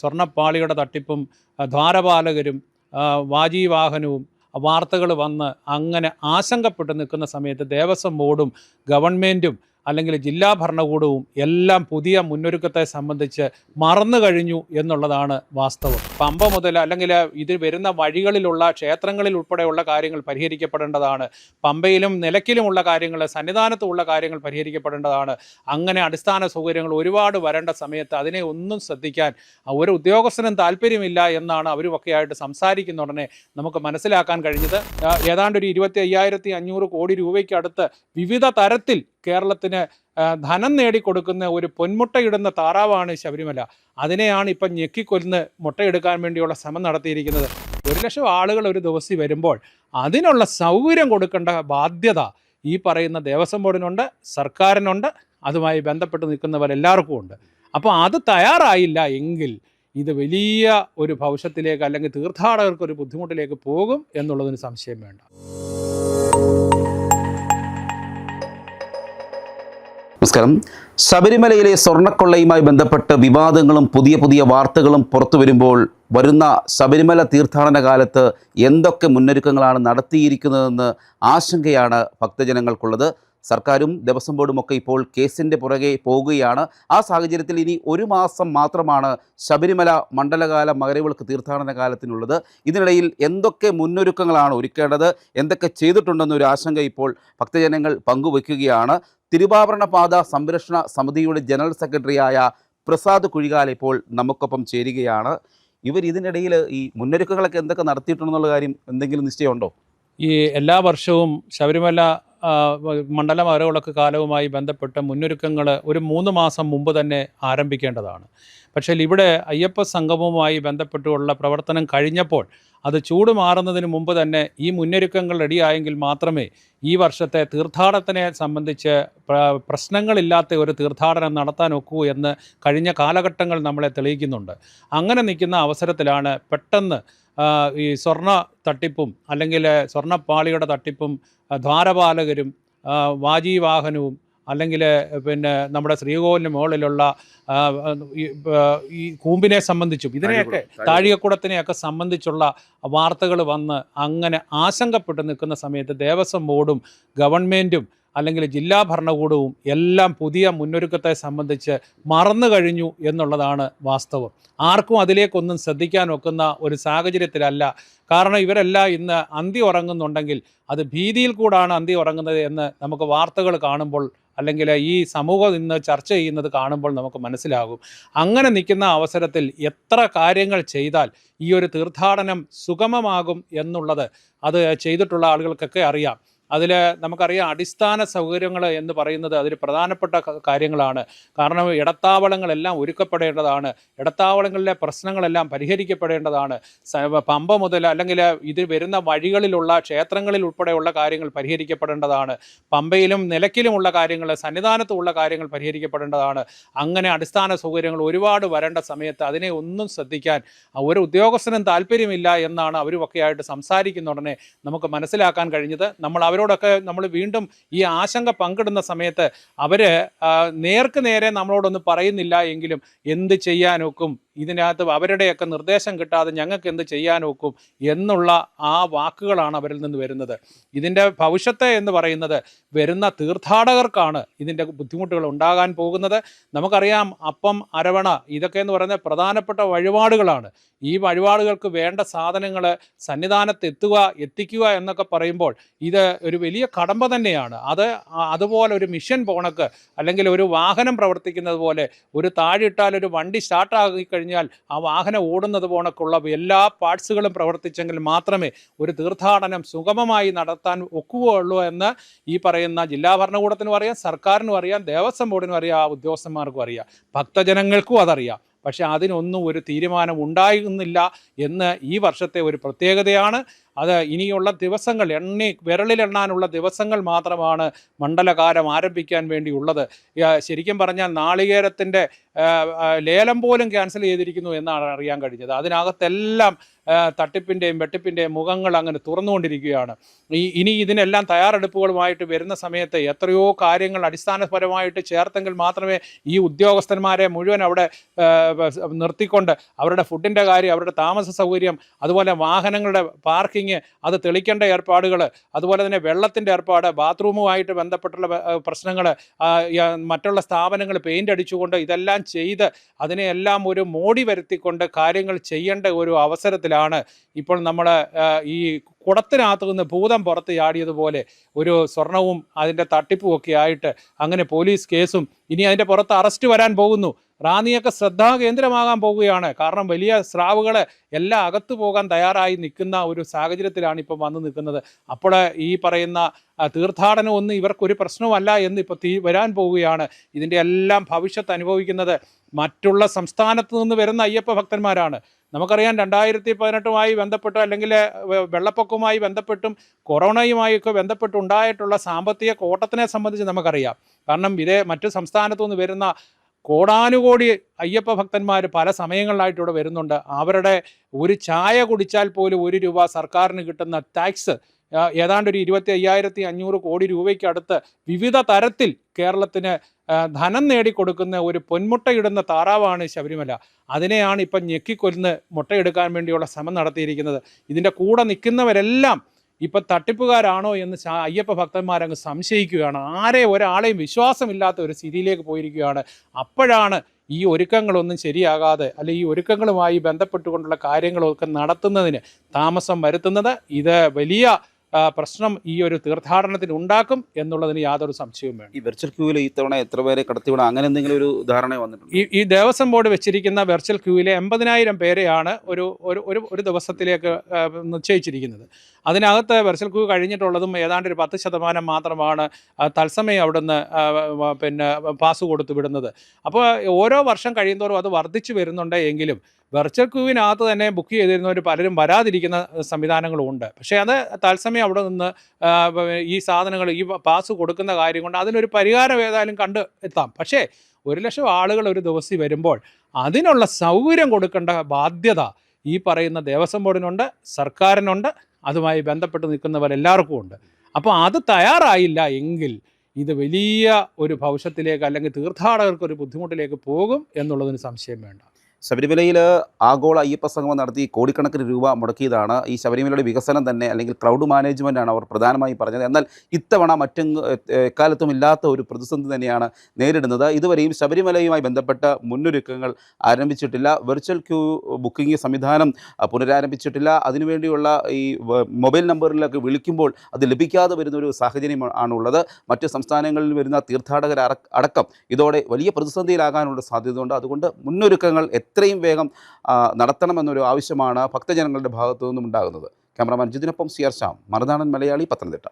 സ്വർണപ്പാളിയുടെ തട്ടിപ്പും ദ്വാരപാലകരും വാജീവാഹനവും വാർത്തകൾ വന്ന് അങ്ങനെ ആശങ്കപ്പെട്ട് നിൽക്കുന്ന സമയത്ത് ദേവസ്വം ബോർഡും ഗവൺമെന്റും അല്ലെങ്കിൽ ജില്ലാ ഭരണകൂടവും എല്ലാം പുതിയ മുന്നൊരുക്കത്തെ സംബന്ധിച്ച് മറന്നു കഴിഞ്ഞു എന്നുള്ളതാണ് വാസ്തവം. പമ്പ മുതൽ അല്ലെങ്കിൽ ഇത് വരുന്ന വഴികളിലുള്ള ക്ഷേത്രങ്ങളിൽ ഉൾപ്പെടെയുള്ള കാര്യങ്ങൾ പരിഹരിക്കപ്പെടേണ്ടതാണ്. പമ്പയിലും നിലയ്ക്കിലുമുള്ള കാര്യങ്ങൾ സന്നിധാനത്തുമുള്ള കാര്യങ്ങൾ പരിഹരിക്കപ്പെടേണ്ടതാണ്. അങ്ങനെ അടിസ്ഥാന സൗകര്യങ്ങൾ ഒരുപാട് വരേണ്ട സമയത്ത് അതിനെ ഒന്നും ശ്രദ്ധിക്കാൻ ഒരു ഉദ്യോഗസ്ഥനും താല്പര്യമില്ല എന്നാണ് അവരുമൊക്കെയായിട്ട് സംസാരിക്കുന്ന ഉടനെ നമുക്ക് മനസ്സിലാക്കാൻ കഴിഞ്ഞത്. ഏതാണ്ട് ഒരു ഇരുപത്തി അയ്യായിരത്തി അഞ്ഞൂറ് കോടി രൂപയ്ക്ക് അടുത്ത് വിവിധ തരത്തിൽ കേരളത്തിന് ധനം നേടിക്കൊടുക്കുന്ന ഒരു പൊന്മുട്ടയിടുന്ന താറാവാണ് ശബരിമല. അതിനെയാണ് ഇപ്പം ഞെക്കിക്കൊല്ലുന്ന മുട്ടയെടുക്കാൻ വേണ്ടിയുള്ള ശ്രമം നടത്തിയിരിക്കുന്നത്. ഒരു ലക്ഷം ആളുകൾ ഒരു ദിവസം വരുമ്പോൾ അതിനുള്ള സൗകര്യം കൊടുക്കേണ്ട ബാധ്യത ഈ പറയുന്ന ദേവസ്വം ബോർഡിനുണ്ട് സർക്കാരിനുണ്ട് അതുമായി ബന്ധപ്പെട്ട് നിൽക്കുന്നവരെല്ലാവർക്കും ഉണ്ട്. അപ്പോൾ അത് തയ്യാറായില്ല എങ്കിൽ ഇത് വലിയ ഒരു ഭവിഷ്യത്തിലേക്ക് അല്ലെങ്കിൽ തീർത്ഥാടകർക്ക് ഒരു ബുദ്ധിമുട്ടിലേക്ക് പോകും എന്നുള്ളതിന് സംശയം വേണ്ട. നമസ്കാരം. ശബരിമലയിലെ സ്വർണക്കൊള്ളയുമായി ബന്ധപ്പെട്ട് വിവാദങ്ങളും പുതിയ പുതിയ വാർത്തകളും പുറത്തു വരുമ്പോൾ വരുന്ന ശബരിമല തീർത്ഥാടന കാലത്ത് എന്തൊക്കെ മുന്നൊരുക്കങ്ങളാണ് നടത്തിയിരിക്കുന്നതെന്ന് ആശങ്കയാണ് ഭക്തജനങ്ങൾക്കുള്ളത്. സർക്കാരും ദേവസ്വം ബോർഡും ഒക്കെ ഇപ്പോൾ കേസിന്റെ പുറകെ പോവുകയാണ് ആ സാഹചര്യത്തിൽ ഇനി ഒരു മാസം മാത്രമാണ് ശബരിമല മണ്ഡലകാല മകരവിളക്ക് തീർത്ഥാടന കാലത്തിനുള്ളത്. ഇതിനിടയിൽ എന്തൊക്കെ മുന്നൊരുക്കങ്ങളാണ് ഒരുക്കേണ്ടത്? എന്തൊക്കെ ചെയ്തിട്ടുണ്ടെന്നൊരു ആശങ്ക ഇപ്പോൾ ഭക്തജനങ്ങൾ പങ്കുവയ്ക്കുകയാണ് തിരുവാഭരണ പാത സംരക്ഷണ സമിതിയുടെ ജനറൽ സെക്രട്ടറിയായ പ്രസാദ് കുഴികാൽ ഇപ്പോൾ നമുക്കൊപ്പം ചേരുകയാണ്. ഇവർ ഇതിനിടയിൽ ഈ മുന്നൊരുക്കങ്ങളൊക്കെ എന്തൊക്കെ നടത്തിയിട്ടുണ്ടെന്നുള്ള കാര്യം എന്തെങ്കിലും നിശ്ചയമുണ്ടോ? ഈ എല്ലാ വർഷവും ശബരിമല മണ്ഡല മകരവിളക്ക് കാലവുമായി ബന്ധപ്പെട്ട മുന്നൊരുക്കങ്ങൾ ഒരു മൂന്ന് മാസം മുമ്പ് തന്നെ ആരംഭിക്കേണ്ടതാണ്. പക്ഷേ ഇവിടെ അയ്യപ്പ സംഗമവുമായി ബന്ധപ്പെട്ടുള്ള പ്രവർത്തനം കഴിഞ്ഞപ്പോൾ അത് ചൂട് മാറുന്നതിന് മുമ്പ് തന്നെ ഈ മുന്നൊരുക്കങ്ങൾ റെഡിയായെങ്കിൽ മാത്രമേ ഈ വർഷത്തെ തീർത്ഥാടനത്തിനെ സംബന്ധിച്ച് പ്ര- പ്രശ്നങ്ങളില്ലാത്ത ഒരു തീർത്ഥാടനം നടത്താൻ ഒക്കൂ എന്ന് കഴിഞ്ഞ കാലഘട്ടങ്ങൾ നമ്മളെ തെളിയിക്കുന്നുണ്ട്. അങ്ങനെ നിൽക്കുന്ന അവസരത്തിലാണ് പെട്ടെന്ന് ഈ സ്വർണ തട്ടിപ്പും അല്ലെങ്കിൽ സ്വർണപ്പാളിയുടെ തട്ടിപ്പും ദ്വാരപാലകരും വാജി വാജീവാഹനവും അല്ലെങ്കിൽ പിന്നെ നമ്മുടെ ശ്രീകോവിലിന് മുകളിലുള്ള ഈ, ഈ കൂമ്പിനെ സംബന്ധിച്ചും ഇതിനെയൊക്കെ താഴികക്കുടത്തിനെയൊക്കെ സംബന്ധിച്ചുള്ള വാർത്തകൾ വന്ന് അങ്ങനെ ആശങ്കപ്പെട്ട് നിൽക്കുന്ന സമയത്ത് ദേവസ്വം ബോർഡും ഗവൺമെന്റും അല്ലെങ്കിൽ ജില്ലാ ഭരണകൂടവും എല്ലാം പുതിയ മുന്നൊരുക്കത്തെ സംബന്ധിച്ച് മറന്നു കഴിഞ്ഞു എന്നുള്ളതാണ് വാസ്തവം. ആർക്കും അതിലേക്കൊന്നും ശ്രദ്ധിക്കാൻ ഒക്കുന്ന ഒരു സാഹചര്യത്തിലല്ല. കാരണം ഇവരെല്ലാം ഇന്ന് അന്തി ഉറങ്ങുന്നുണ്ടെങ്കിൽ അത് ഭീതിയിൽ കൂടാണ് അന്തി ഉറങ്ങുന്നത് എന്ന് നമുക്ക് വാർത്തകൾ കാണുമ്പോൾ അല്ലെങ്കിൽ ഈ സമൂഹം ഇന്ന് ചർച്ച ചെയ്യുന്നത് കാണുമ്പോൾ നമുക്ക് മനസ്സിലാകും. അങ്ങനെ നിൽക്കുന്ന അവസരത്തിൽ എത്ര കാര്യങ്ങൾ ചെയ്താൽ ഈ ഒരു തീർത്ഥാടനം സുഗമമാകും എന്നുള്ളത് അത് ചെയ്തിട്ടുള്ള ആളുകൾക്കൊക്കെ അറിയാം. അതിൽ നമുക്കറിയാം അടിസ്ഥാന സൗകര്യങ്ങൾ എന്ന് പറയുന്നത് അതിൽ പ്രധാനപ്പെട്ട കാര്യങ്ങളാണ്. കാരണം ഇടത്താവളങ്ങളെല്ലാം ഒരുക്കപ്പെടേണ്ടതാണ്. ഇടത്താവളങ്ങളിലെ പ്രശ്നങ്ങളെല്ലാം പരിഹരിക്കപ്പെടേണ്ടതാണ്. പമ്പ മുതൽ അല്ലെങ്കിൽ ഇത് വരുന്ന വഴികളിലുള്ള ക്ഷേത്രങ്ങളിൽ ഉൾപ്പെടെയുള്ള കാര്യങ്ങൾ പരിഹരിക്കപ്പെടേണ്ടതാണ്. പമ്പയിലും നിലക്കിലുമുള്ള കാര്യങ്ങൾ സന്നിധാനത്തുമുള്ള കാര്യങ്ങൾ പരിഹരിക്കപ്പെടേണ്ടതാണ്. അങ്ങനെ അടിസ്ഥാന സൗകര്യങ്ങൾ ഒരുപാട് വരേണ്ട സമയത്ത് അതിനെ ഒന്നും ശ്രദ്ധിക്കാൻ ഒരു ഉദ്യോഗസ്ഥനും താല്പര്യമില്ല എന്നാണ് അവരുമൊക്കെയായിട്ട് സംസാരിക്കുന്ന ഉടനെ നമുക്ക് മനസ്സിലാക്കാൻ കഴിഞ്ഞത്. നമ്മൾ അവരോടൊക്കെ നമ്മൾ വീണ്ടും ഈ ആശങ്ക പങ്കിടുന്ന സമയത്ത് അവർ നേർക്ക് നേരെ നമ്മളോടൊന്നും പറയുന്നില്ല എങ്കിലും എന്ത് ചെയ്യാനൊക്കും ഇതിനകത്ത് അവരുടെയൊക്കെ നിർദ്ദേശം കിട്ടാതെ ഞങ്ങൾക്ക് എന്ത് ചെയ്യാനൊക്കും എന്നുള്ള ആ വാക്കുകളാണ് അവരിൽ നിന്ന് വരുന്നത്. ഇതിന്റെ ഭവിഷ്യത്തെ എന്ന് പറയുന്നത് വരുന്ന തീർത്ഥാടകർക്കാണ് ഇതിന്റെ ബുദ്ധിമുട്ടുകൾ ഉണ്ടാകാൻ പോകുന്നത്. നമുക്കറിയാം അപ്പം അരവണ ഇതൊക്കെ എന്ന് പറയുന്ന പ്രധാനപ്പെട്ട വഴിപാടുകളാണ്. ഈ വഴിപാടുകൾക്ക് വേണ്ട സാധനങ്ങൾ സന്നിധാനത്ത് എത്തുക എത്തിക്കുക എന്നൊക്കെ പറയുമ്പോൾ ഇത് ഒരു വലിയ കടമ്പ തന്നെയാണ്. അത് അതുപോലെ ഒരു മിഷൻ പോണക്ക് അല്ലെങ്കിൽ ഒരു വാഹനം പ്രവർത്തിക്കുന്നത് പോലെ ഒരു താഴിട്ടാൽ ഒരു വണ്ടി സ്റ്റാർട്ടാക്കി കഴിഞ്ഞാൽ ആ വാഹനം ഓടുന്നത് പോണക്കുള്ള എല്ലാ പാർട്സുകളും പ്രവർത്തിച്ചെങ്കിൽ മാത്രമേ ഒരു തീർത്ഥാടനം സുഗമമായി നടത്താൻ ഒക്കുകയുള്ളൂ എന്ന് ഈ പറയുന്ന ജില്ലാ ഭരണകൂടത്തിനും അറിയാം സർക്കാരിനും അറിയാം ദേവസ്വം ബോർഡിനും അറിയാം ആ ഉദ്യോഗസ്ഥന്മാർക്കും അറിയാം. ഭക്തജനങ്ങൾക്കും അതറിയാം. പക്ഷേ അതിനൊന്നും ഒരു തീരുമാനം ഉണ്ടായിരുന്നില്ല എന്ന് ഈ വർഷത്തെ ഒരു പ്രത്യേകതയാണ്. അത് ഇനിയുള്ള ദിവസങ്ങൾ എണ്ണി വിരളിലെണ്ണാനുള്ള ദിവസങ്ങൾ മാത്രമാണ് മണ്ഡലകാലം ആരംഭിക്കാൻ വേണ്ടിയുള്ളത്. ശരിക്കും പറഞ്ഞാൽ നാളികേരത്തിന്റെ ലേലം പോലും ക്യാൻസൽ ചെയ്തിരിക്കുന്നു എന്നാണ് അറിയാൻ കഴിഞ്ഞത്. അതിനകത്തെല്ലാം തട്ടിപ്പിന്റെയും വെട്ടിപ്പിന്റെയും മുഖങ്ങൾ അങ്ങനെ തുറന്നുകൊണ്ടിരിക്കുകയാണ്. ഈ ഇനി ഇതിനെല്ലാം തയ്യാറെടുപ്പുകളുമായിട്ട് വരുന്ന സമയത്ത് എത്രയോ കാര്യങ്ങൾ അടിസ്ഥാനപരമായിട്ട് ചേർത്തെങ്കിൽ മാത്രമേ ഈ ഉദ്യോഗസ്ഥന്മാരെ മുഴുവൻ അവിടെ നിർത്തിക്കൊണ്ട് അവരുടെ ഫുഡിന്റെ കാര്യം അവരുടെ താമസ സൗകര്യം അതുപോലെ വാഹനങ്ങളുടെ പാർക്കിങ് അത് തെളിക്കേണ്ട ഏർപ്പാടുകൾ അതുപോലെ തന്നെ വെള്ളത്തിന്റെ ഏർപ്പാട് ബാത്റൂമുമായിട്ട് ബന്ധപ്പെട്ടുള്ള പ്രശ്നങ്ങൾ മറ്റുള്ള സ്ഥാപനങ്ങൾ പെയിന്റ് അടിച്ചുകൊണ്ട് ഇതെല്ലാം ചെയ്ത് അതിനെയെല്ലാം ഒരു മോടി വരുത്തിക്കൊണ്ട് കാര്യങ്ങൾ ചെയ്യേണ്ട ഒരു അവസരത്തിലാണ് ഇപ്പോൾ നമ്മൾ ഈ കുടത്തിനകത്ത് നിന്ന് ഭൂതം പുറത്ത് ചാടിയതുപോലെ ഒരു സ്വർണവും അതിന്റെ തട്ടിപ്പും ഒക്കെ ആയിട്ട് അങ്ങനെ പോലീസ് കേസും ഇനി അതിന്റെ പുറത്ത് അറസ്റ്റ് വരാൻ പോകുന്നു. റാന്നിയൊക്കെ ശ്രദ്ധാകേന്ദ്രമാകാൻ പോവുകയാണ് കാരണം വലിയ സ്രാവുകൾ എല്ലാം അകത്തു പോകാൻ തയ്യാറായി നിൽക്കുന്ന ഒരു സാഹചര്യത്തിലാണ് ഇപ്പം വന്നു നിൽക്കുന്നത്. അപ്പോൾ ഈ പറയുന്ന തീർത്ഥാടനം ഒന്നും ഇവർക്കൊരു പ്രശ്നവുമല്ല എന്ന് ഇപ്പോൾ തീ വരാൻ പോവുകയാണ്. ഇതിന്റെ എല്ലാം ഭവിഷ്യത്ത് അനുഭവിക്കുന്നത് മറ്റുള്ള സംസ്ഥാനത്ത് നിന്ന് വരുന്ന അയ്യപ്പ ഭക്തന്മാരാണ്. നമുക്കറിയാം രണ്ടായിരത്തി പതിനെട്ടുമായി ബന്ധപ്പെട്ട് അല്ലെങ്കിൽ വെള്ളപ്പൊക്കവുമായി ബന്ധപ്പെട്ടും കൊറോണയുമായൊക്കെ ബന്ധപ്പെട്ടുണ്ടായിട്ടുള്ള സാമ്പത്തിക കോട്ടത്തിനെ സംബന്ധിച്ച് നമുക്കറിയാം. കാരണം ഇതേ മറ്റു സംസ്ഥാനത്തു നിന്ന് വരുന്ന കോടാനുകോടി അയ്യപ്പ ഭക്തന്മാർ പല സമയങ്ങളിലായിട്ട് ഇവിടെ വരുന്നുണ്ട്. അവരുടെ ഒരു ചായ കുടിച്ചാൽ പോലും ഒരു രൂപ സർക്കാരിന് കിട്ടുന്ന ടാക്സ് ഏതാണ്ട് ഒരു ഇരുപത്തി അയ്യായിരത്തി അഞ്ഞൂറ് കോടി രൂപയ്ക്ക് അടുത്ത് വിവിധ തരത്തിൽ കേരളത്തിന് ധനം നേടിക്കൊടുക്കുന്ന ഒരു പൊന്മുട്ടയിടുന്ന താറാവാണ് ശബരിമല. അതിനെയാണ് ഇപ്പം ഞെക്കിക്കൊല്ലുന്ന മുട്ടയെടുക്കാൻ വേണ്ടിയുള്ള ശ്രമം നടത്തിയിരിക്കുന്നത്. ഇതിന്റെ കൂടെ നിൽക്കുന്നവരെല്ലാം ഇപ്പം തട്ടിപ്പുകാരാണോ എന്ന് അയ്യപ്പ ഭക്തന്മാരങ്ങ് സംശയിക്കുകയാണ്. ആരെ ഒരാളെയും വിശ്വാസമില്ലാത്ത ഒരു സ്ഥിതിയിലേക്ക് പോയിരിക്കുകയാണ്. അപ്പോഴാണ് ഈ ഒരുക്കങ്ങളൊന്നും ശരിയാകാതെ അല്ലെ ഈ ഒരുക്കങ്ങളുമായി ബന്ധപ്പെട്ടുകൊണ്ടുള്ള കാര്യങ്ങളൊക്കെ നടത്തുന്നതിന് താമസം വരുത്തുന്നത്. ഇത് വലിയ പ്രശ്നം ഈ ഒരു തീർത്ഥാടനത്തിന് ഉണ്ടാക്കും എന്നുള്ളതിന് യാതൊരു സംശയവും വേണം ഈ വെർച്വൽ ക്യൂവിൽ ഇത്തവണ എത്ര പേരെ കടത്തിവിടാം? അങ്ങനെ എന്തെങ്കിലും ഒരു ധാരണ വന്നിട്ടുണ്ട്? ഈ ഈ ദേവസ്വം ബോർഡ് വെച്ചിരിക്കുന്ന വെർച്വൽ ക്യൂവിലെ എൺപതിനായിരം പേരെയാണ് ഒരു ഒരു ഒരു ദിവസത്തിലേക്ക് നിശ്ചയിച്ചിരിക്കുന്നത്. അതിനകത്ത് വെർച്വൽ ക്യൂ കഴിഞ്ഞിട്ടുള്ളതും ഏതാണ്ട് ഒരു പത്ത് ശതമാനം മാത്രമാണ് തത്സമയം അവിടുന്ന് പിന്നെ പാസ് കൊടുത്തു വിടുന്നത്. അപ്പോൾ ഓരോ വർഷം കഴിയുന്തോറും അത് വർദ്ധിച്ചു വരുന്നുണ്ട് എങ്കിലും വെർച്വൽ ക്യൂവിനകത്ത് തന്നെ ബുക്ക് ചെയ്തിരുന്നവർ പലരും വരാതിരിക്കുന്ന സംവിധാനങ്ങളും ഉണ്ട് പക്ഷേ അത് തത്സമയം അവിടെ നിന്ന് ഈ സാധനങ്ങൾ ഈ പാസ് കൊടുക്കുന്ന കാര്യം കൊണ്ട് അതിനൊരു പരിഹാരം ഏതായാലും കണ്ട് എത്താം. പക്ഷേ ഒരു ലക്ഷം ആളുകൾ ഒരു ദിവസം വരുമ്പോൾ അതിനുള്ള സൗകര്യം കൊടുക്കേണ്ട ബാധ്യത ഈ പറയുന്ന ദേവസ്വം ബോർഡിനുണ്ട് സർക്കാരിനുണ്ട് അതുമായി ബന്ധപ്പെട്ട് നിൽക്കുന്നവരെല്ലാവർക്കും ഉണ്ട്. അപ്പോൾ അത് തയ്യാറായില്ല എങ്കിൽ ഇത് വലിയ ഒരു ഭവിഷ്യത്തിലേക്ക് അല്ലെങ്കിൽ തീർത്ഥാടകർക്ക് ഒരു ബുദ്ധിമുട്ടിലേക്ക് പോകും എന്നുള്ളതിന് സംശയം വേണ്ട. ശബരിമലയിൽ ആഗോള അയ്യപ്പ സംഗമം നടത്തി കോടിക്കണക്കിന് രൂപ മുടക്കിയതാണ്. ഈ ശബരിമലയുടെ വികസനം തന്നെ അല്ലെങ്കിൽ ക്രൗഡ് മാനേജ്മെന്റ് ആണ് അവർ പ്രധാനമായി പറഞ്ഞത്. എന്നാൽ ഇത്തവണ മറ്റെങ്ങ് എക്കാലത്തും ഇല്ലാത്ത ഒരു പ്രതിസന്ധി തന്നെയാണ് നേരിടുന്നത്. ഇതുവരെയും ശബരിമലയുമായി ബന്ധപ്പെട്ട മുന്നൊരുക്കങ്ങൾ ആരംഭിച്ചിട്ടില്ല. വെർച്വൽ ക്യൂ ബുക്കിംഗ് സംവിധാനം പുനരാരംഭിച്ചിട്ടില്ല. അതിനുവേണ്ടിയുള്ള ഈ മൊബൈൽ നമ്പറിലൊക്കെ വിളിക്കുമ്പോൾ അത് ലഭിക്കാതെ വരുന്ന ഒരു സാഹചര്യം ആണുള്ളത്. മറ്റ് സംസ്ഥാനങ്ങളിൽ വരുന്ന തീർത്ഥാടകർ അടക്കം ഇതോടെ വലിയ പ്രതിസന്ധിയിലാകാനുള്ള സാധ്യതയുണ്ട്. അതുകൊണ്ട് മുന്നൊരുക്കങ്ങൾ എത്രയും വേഗം നടത്തണമെന്നൊരു ആവശ്യമാണ് ഭക്തജനങ്ങളുടെ ഭാഗത്തു നിന്നും ഉണ്ടാകുന്നത് ക്യാമറാമാൻ ജിതിനൊപ്പം സി ആർ ശ്യാം. മറുനാടൻ മലയാളി പത്തനംതിട്ട.